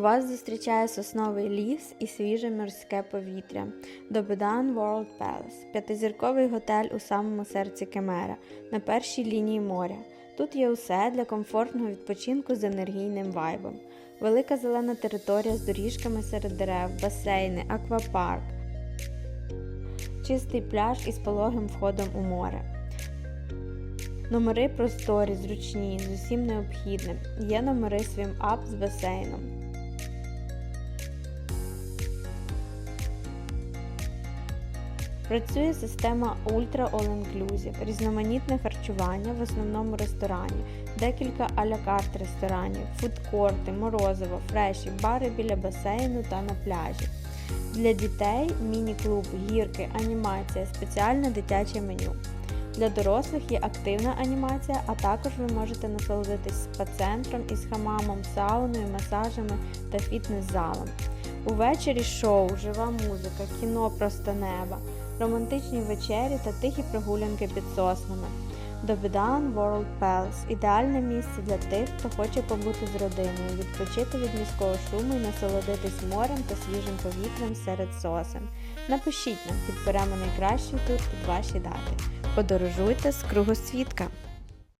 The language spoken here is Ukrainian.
Вас зустрічає сосновий ліс і свіже морське повітря. Добедан World Palace – п'ятизірковий готель у самому серці Кемера, на першій лінії моря. Тут є усе для комфортного відпочинку з енергійним вайбом. Велика зелена територія з доріжками серед дерев, басейни, аквапарк, чистий пляж із пологим входом у море. Номери просторі, зручні, з усім необхідним. Є номери свім-ап з басейном. Працює система Ultra All Inclusive, різноманітне харчування в основному ресторані, декілька аля-карт ресторанів, фудкорти, морозиво, фреші, бари біля басейну та на пляжі. Для дітей міні-клуб, гірки, анімація, спеціальне дитяче меню. Для дорослих є активна анімація, а також ви можете насолодитись спа-центром із хамамом, сауною, масажами та фітнес-залом. Увечері шоу, жива музика, кіно просто неба, романтичні вечері та тихі прогулянки під соснами. Добедан World Palace – ідеальне місце для тих, хто хоче побути з родиною, відпочити від міського шуму і насолодитись морем та свіжим повітрям серед сосен. Напишіть нам, підберемо найкращий тур під ваші дати. Подорожуйте з кругосвітка!